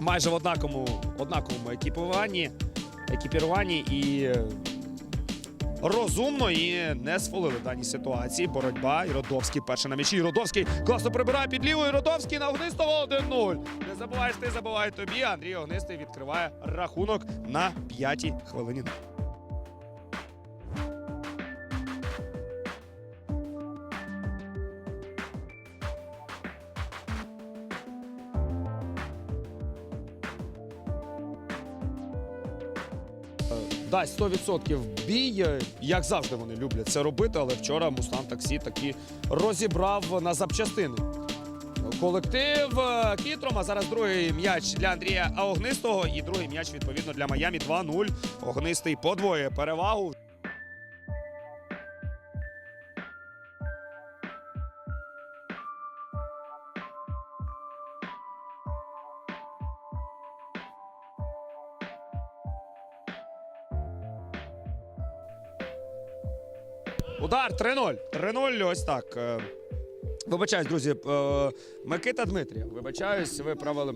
майже в однаковому, однаковому екіпуванні, екіпіруванні і е, розумно і не сфолили даній ситуації. Боротьба. і Родовський перший на м'ячі. Родовський класно прибирає під лівою. Родовський на Огнистого 1-0. Не забуваєш, ти забувай тобі. Андрій Огнистий відкриває рахунок на п'ятій хвилині. Дасть 100% бій. Е, Як завжди вони люблять це робити, але вчора Мустан Таксі таки розібрав на запчастини. Колектив е, Кітром, а зараз другий м'яч для Андрія Огнистого і другий м'яч відповідно для Майамі 2-0. Огнистий подвоє перевагу. Удар 3-0. 3-0. Ось так. Е, Вибачаюсь, друзі. е, Микита Дмитрів. Вибачаюсь, ви правили.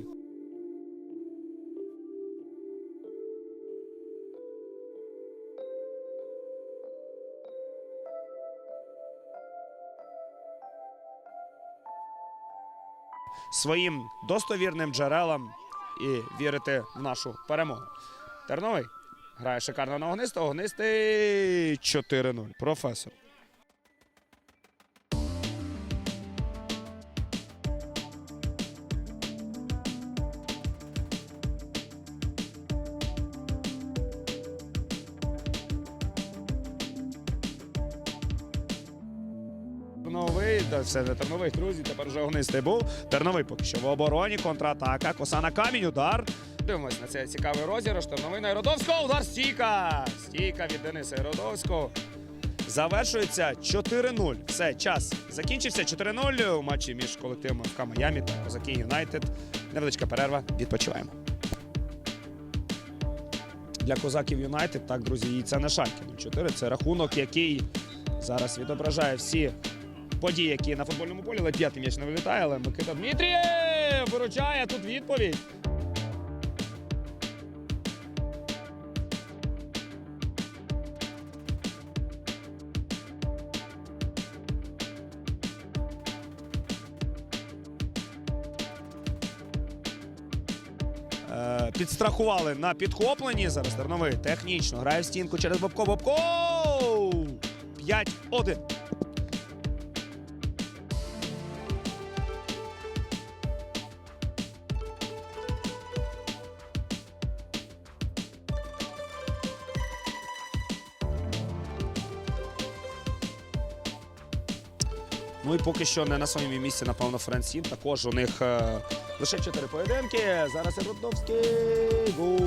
Своїм достовірним джерелам і вірити в нашу перемогу. Терновий грає шикарно на огнисто, Огнистий 4-0. Професор. Терновий, да, не терновий, друзі. Тепер вже огнистий був. Терновий поки що в обороні. Контратака. Коса на камінь. Удар. Дивимось на цей цікавий розіграш. Терновий на Іродовського. Удар стійка. Стійка від Дениса Іродовського. Завершується 4-0. Все, час закінчився 4-0 у матчі між колективами ФК Майамі та Козаки Юнайтед. Невеличка перерва. Відпочиваємо. Для козаків Юнайтед, так, друзі, і це не шальки 0-4. Це рахунок, який зараз відображає всі події, які на футбольному полі. Але п'ятий м'яч не вилітає, але Микита Дмитрієв виручає тут відповідь. Е, Підстрахували на підхопленні. Зараз Терновий технічно грає в стінку через Бобко. Бобко! 5-1. Ну і поки що не на своєму місці, напевно, Франсін. Також у них е, лише чотири поєдинки. Зараз Рудовський. Гу.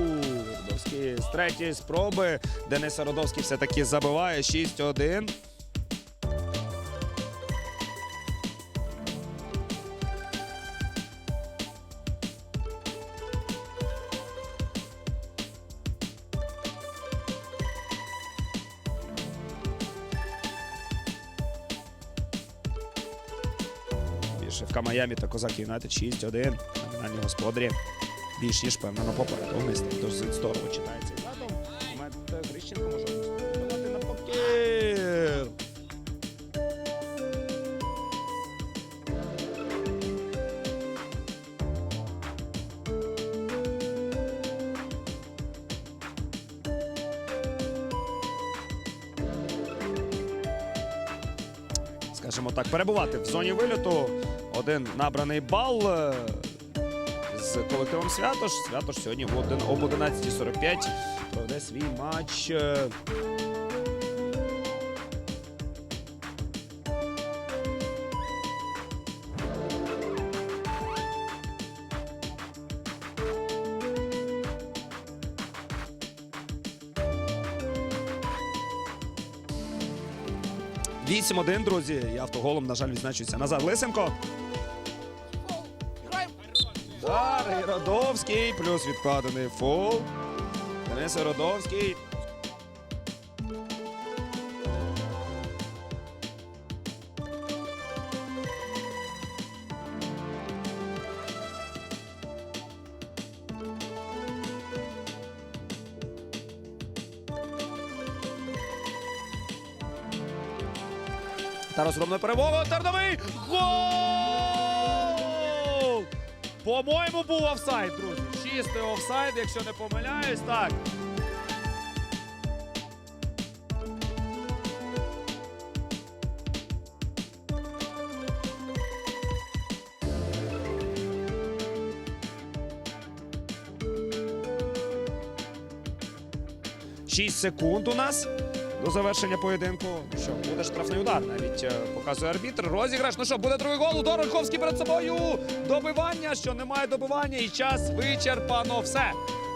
Рудовський з третьої спроби. Денис Родовський все-таки забиває 6-1. ФК Майамі та Козак Юнайтед 6-1. Номінальні господарі більш ніж впевнено попереду. Огнистий. Досить здорово читається. Задом. Момент Грищенко може давати на покір. Скажімо так, перебувати в зоні вильоту. Один набраний бал е, з колективом Святош. Святош сьогодні об 11.45 проведе свій матч. Е, Вісім 1 друзі. І автоголом, на жаль, відзначується Назар Лисенко. Удар Родовський, плюс відкладений фол. Денис Родовський. Та розгромна перемога. Терновий. Гол! По-моєму, був офсайд, друзі. Чистий офсайд, якщо не помиляюсь. Так. Шість секунд у нас до завершення поєдинку. Що буде штрафний удар? Навіть е, показує арбітр. Розіграш. Ну що, буде другий гол. Удар перед собою. Добивання, що немає добивання, і час вичерпано. Все.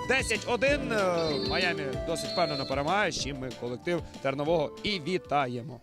10-1. Майами досить впевнено перемагає. з чим ми колектив Тернового і вітаємо.